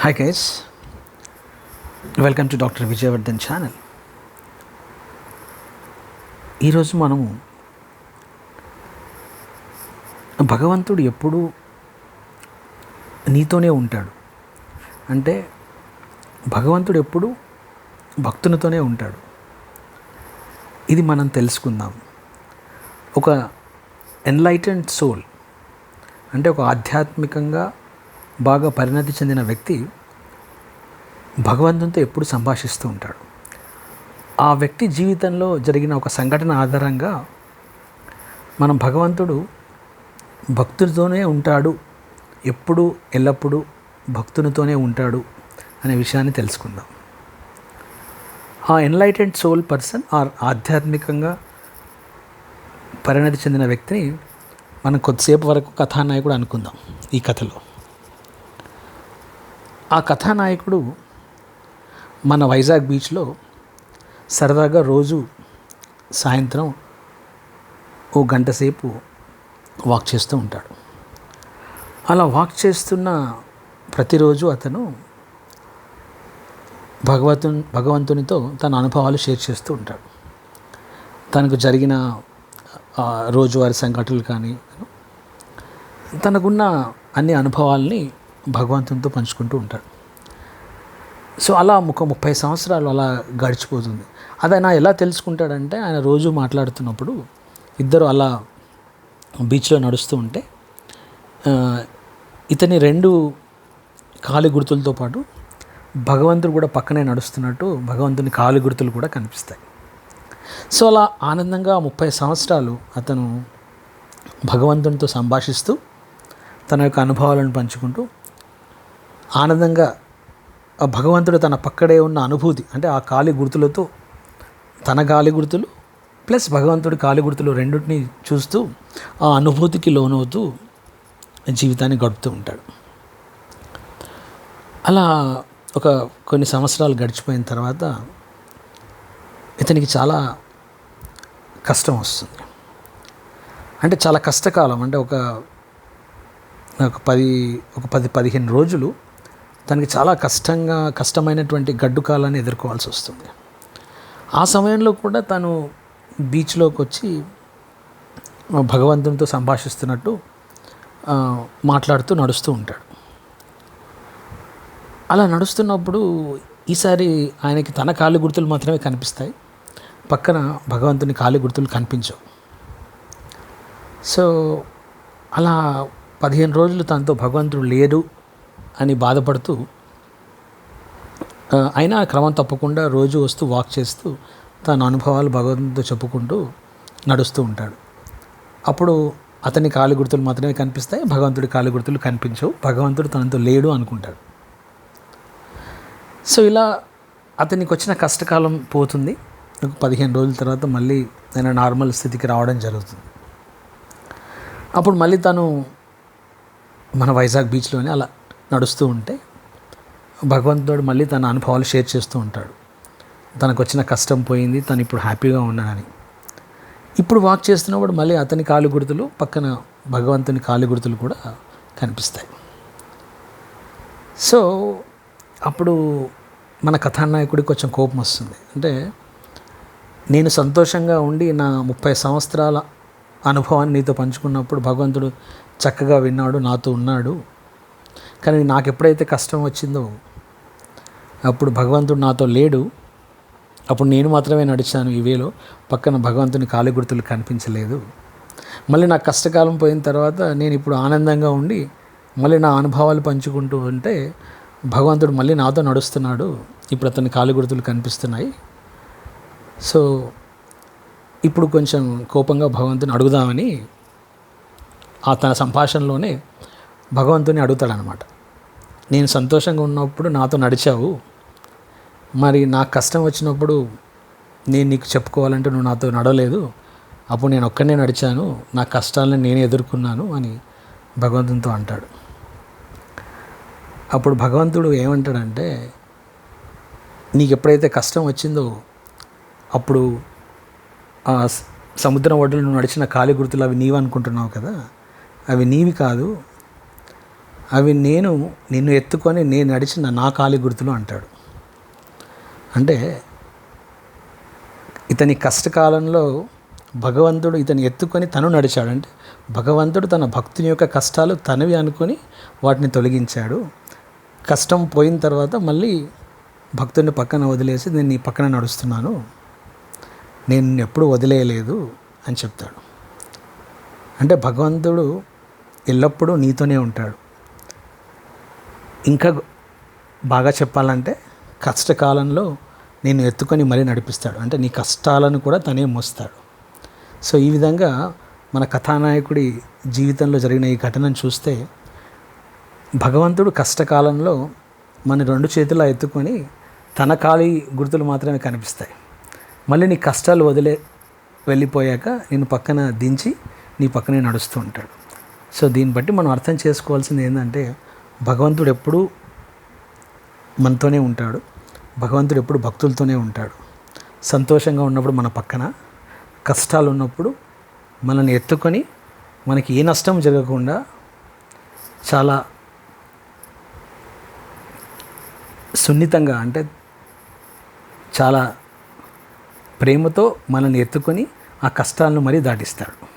Hi guys welcome to doctor Vijayvardhan channel ఈరోజు మనము భగవంతుడు ఎప్పుడూ నీతోనే ఉంటాడు. అంటే భగవంతుడు ఎప్పుడు భక్తునితోనే ఉంటాడు. ఇది మనం తెలుసుకుందాం. ఒక ఎన్లైటెండ్ సోల్ అంటే ఒక ఆధ్యాత్మికంగా బాగా పరిణతి చెందిన వ్యక్తి భగవంతునితో ఎప్పుడు సంభాషిస్తూ ఉంటాడు. ఆ వ్యక్తి జీవితంలో జరిగిన ఒక సంఘటన ఆధారంగా మనం భగవంతుడు భక్తులతోనే ఉంటాడు ఎప్పుడు ఎల్లప్పుడూ భక్తునితోనే ఉంటాడు అనే విషయాన్ని తెలుసుకుందాం. ఆ ఎన్లైటెడ్ సోల్ పర్సన్ ఆర్ ఆధ్యాత్మికంగా పరిణతి చెందిన వ్యక్తిని మనం కొద్దిసేపు వరకు కథానాయకుడు అనుకుందాం ఈ కథలో. ఆ కథానాయకుడు మన వైజాగ్ బీచ్లో సరదాగా రోజు సాయంత్రం ఓ గంట సేపు వాక్ చేస్తూ ఉంటాడు. అలా వాక్ చేస్తున్న ప్రతిరోజు అతను భగవతు భగవంతునితో తన అనుభవాలు షేర్ చేస్తూ ఉంటాడు. తనకు జరిగిన రోజువారి రోజువారీ సంఘటనలు కానీ తనకున్న అన్ని అనుభవాల్ని భగవంతునితో పంచుకుంటూ ఉంటాడు. సో అలా ఒక ముప్పై సంవత్సరాలు అలా గడిచిపోతుంది. అది ఆయన ఎలా తెలుసుకుంటాడంటే ఆయన రోజు మాట్లాడుతున్నప్పుడు ఇద్దరు అలా బీచ్లో నడుస్తూ ఉంటే ఇతని రెండు కాలి గుర్తులతో పాటు భగవంతుడు కూడా పక్కనే నడుస్తున్నట్టు భగవంతుని కాలి గుర్తులు కూడా కనిపిస్తాయి. సో అలా ఆనందంగా ముప్పై సంవత్సరాలు అతను భగవంతునితో సంభాషిస్తూ తన యొక్క అనుభవాలను పంచుకుంటూ ఆనందంగా ఆ భగవంతుడు తన పక్కడే ఉన్న అనుభూతి అంటే ఆ కాలి గుర్తులతో తన కాలి గుర్తులు ప్లస్ భగవంతుడి కాలి గుర్తులు రెండింటిని చూస్తూ ఆ అనుభూతికి లోనవుతూ జీవితాన్ని గడుపుతూ ఉంటాడు. అలా ఒక కొన్ని సంవత్సరాలు గడిచిపోయిన తర్వాత ఇతనికి చాలా కష్టం వస్తుంది. అంటే చాలా కష్టకాలం అంటే ఒక ఒక పది ఒక పది పదిహేను రోజులు తనకి చాలా కష్టంగా కష్టమైనటువంటి గడ్డు కాలాన్ని ఎదుర్కోవాల్సి వస్తుంది. ఆ సమయంలో కూడా తను బీచ్లోకి వచ్చి భగవంతునితో సంభాషిస్తున్నట్టు మాట్లాడుతూ నడుస్తూ ఉంటాడు. అలా నడుస్తున్నప్పుడు ఈసారి ఆయనకి తన కాలి గుర్తులు మాత్రమే కనిపిస్తాయి. పక్కన భగవంతుని కాలి గుర్తులు కనిపించవు. సో అలా పదిహేను రోజులు తనతో భగవంతుడు లేడు. అని బాధపడుతూ అయినా క్రమం తప్పకుండా రోజు వస్తూ వాక్ చేస్తూ తన అనుభవాలు భగవంతుడితో చెప్పుకుంటూ నడుస్తూ ఉంటాడు. అప్పుడు అతని కాలు గుర్తులు మాత్రమే కనిపిస్తాయి భగవంతుడి కాలు గుర్తులు కనిపించవు భగవంతుడు తనతో లేడు అనుకుంటాడు. సో ఇలా అతనికి వచ్చిన కష్టకాలం పోతుంది. ఒక పదిహేను రోజుల తర్వాత మళ్ళీ ఆయన నార్మల్ స్థితికి రావడం జరుగుతుంది. అప్పుడు మళ్ళీ తను మన వైజాగ్ బీచ్లోనే అలా నడుస్తూ ఉంటే భగవంతుడు మళ్ళీ తన అనుభవాలు షేర్ చేస్తూ ఉంటాడు. తనకు వచ్చిన కష్టం పోయింది తను ఇప్పుడు హ్యాపీగా ఉన్నానని ఇప్పుడు వాక్ చేస్తున్నప్పుడు మళ్ళీ అతని కాలు గుర్తులు పక్కన భగవంతుని కాలు గుర్తులు కూడా కనిపిస్తాయి. సో అప్పుడు మన కథానాయకుడికి కొంచెం కోపం వస్తుంది. అంటే నేను సంతోషంగా ఉండి నా ముప్పై సంవత్సరాల అనుభవాన్ని నీతో పంచుకున్నప్పుడు భగవంతుడు చక్కగా విన్నాడు నాతో ఉన్నాడు కానీ నాకు ఎప్పుడైతే కష్టం వచ్చిందో అప్పుడు భగవంతుడు నాతో లేడు. అప్పుడు నేను మాత్రమే నడిచాను ఈ వేలో. పక్కన భగవంతుని కాలి గుర్తులు కనిపించలేదు. మళ్ళీ నా కష్టకాలం పోయిన తర్వాత నేను ఇప్పుడు ఆనందంగా ఉండి మళ్ళీ నా అనుభవాలు పంచుకుంటూ ఉంటే భగవంతుడు మళ్ళీ నాతో నడుస్తున్నాడు. ఇప్పుడు అతని కాలి గుర్తులు కనిపిస్తున్నాయి. సో ఇప్పుడు కొంచెం కోపంగా భగవంతుని అడుగుదామని ఆ తన సంభాషణలోనే భగవంతుని అడుగుతాడనమాట. నేను సంతోషంగా ఉన్నప్పుడు నాతో నడిచావు. మరి నాకు కష్టం వచ్చినప్పుడు నేను నీకు చెప్పుకోవాలంటే నువ్వు నాతో నడవలేదు. అప్పుడు నేను ఒక్కనే నడిచాను. నా కష్టాలను నేనే ఎదుర్కొన్నాను అని భగవంతునితో అంటాడు. అప్పుడు భగవంతుడు ఏమంటాడంటే నీకు ఎప్పుడైతే కష్టం వచ్చిందో అప్పుడు ఆ సముద్రం ఒడ్డులో నువ్వు నడిచిన కాలి గుర్తులు అవి నీవు అనుకుంటున్నావు కదా? అవి నీవి కాదు. అవి నేను నిన్ను ఎత్తుకొని నేను నడిచిన నా కాలి గుర్తులు అంటాడు. అంటే ఇతని కష్టకాలంలో భగవంతుడు ఇతని ఎత్తుకొని తను నడిచాడు. అంటే భగవంతుడు తన భక్తుని యొక్క కష్టాలు తనవి అనుకొని వాటిని తొలగించాడు. కష్టం పోయిన తర్వాత మళ్ళీ భక్తుడిని పక్కన వదిలేసి నేను నీ పక్కన నడుస్తున్నాను. నేను ఎప్పుడు ఎప్పుడూ వదిలేయలేదు అని చెప్తాడు. అంటే భగవంతుడు ఎల్లప్పుడూ నీతోనే ఉంటాడు. ఇంకా బాగా చెప్పాలంటే కష్టకాలంలో నేను ఎత్తుకొని మరీ నడిపిస్తాడు. అంటే నీ కష్టాలను కూడా తనే మోస్తాడు. సో ఈ విధంగా మన కథానాయకుడి జీవితంలో జరిగిన ఈ ఘటనను చూస్తే భగవంతుడు కష్టకాలంలో మన రెండు చేతుల ఎత్తుకొని తన ఖాళీ గుర్తులు మాత్రమే కనిపిస్తాయి. మళ్ళీ నీ కష్టాలు వదిలే వెళ్ళిపోయాక నేను పక్కన దించి నీ పక్కనే నడుస్తూ ఉంటాడు. సో దీన్ని బట్టి మనం అర్థం చేసుకోవాల్సింది ఏంటంటే భగవంతుడు ఎప్పుడూ మనతోనే ఉంటాడు. భగవంతుడు ఎప్పుడు భక్తులతోనే ఉంటాడు. సంతోషంగా ఉన్నప్పుడు మన పక్కన కష్టాలు ఉన్నప్పుడు మనల్ని ఎత్తుకొని మనకి ఏ నష్టం జరగకుండా చాలా సున్నితంగా అంటే చాలా ప్రేమతో మనల్ని ఎత్తుకొని ఆ కష్టాలను మరీ దాటిస్తాడు.